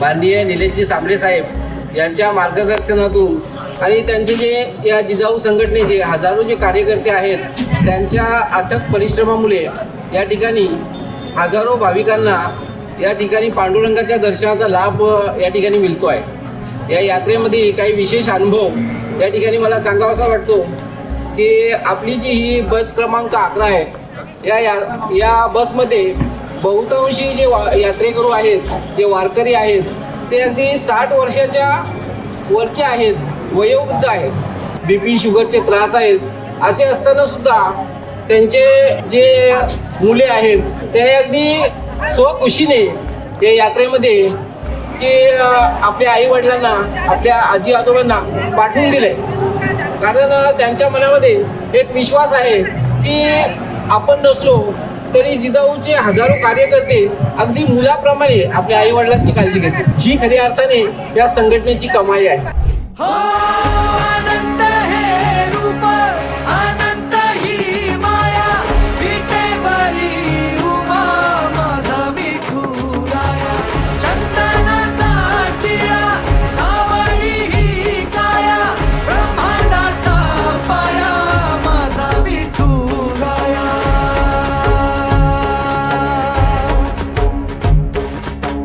माननीय निलेशजी सांबळे साहेब यांच्या मार्गदर्शनातून आणि त्यांचे जे या जिजाऊ संघटनेचे हजारो जे कार्यकर्ते आहेत त्यांच्या अथक परिश्रमामुळे या ठिकाणी हजारो भाविकांना या ठिकाणी पांडुरंगाच्या दर्शनाचा लाभ या ठिकाणी मिळतो आहे. या यात्रेमध्ये काही विशेष अनुभव या ठिकाणी मला सांगावासा वाटतो की आपली जी ही बस क्रमांक अकरा आहे या या या बसमध्ये बहुतांशी जे वा यात्रेकरू आहेत जे वारकरी आहेत ते अगदी साठ वर्षाच्या वरचे आहेत वयोवृद्ध आहेत. बी पी शुगरचे त्रास आहेत. असे असताना सुद्धा त्यांचे जे मुले आहेत ते अगदी स्वखुशीने या यात्रेमध्ये की आपल्या आई वडिलांना आपल्या आजी आजोबांना पाठवून दिले कारण त्यांच्या मनामध्ये एक विश्वास आहे की आपण नसलो तरी जिजाऊचे हजारो कार्यकर्ते अगदी मुलाप्रमाणे आपल्या आई वडिलांची काळजी घेते ही खरी अर्थाने या संघटनेची कमाई आहे.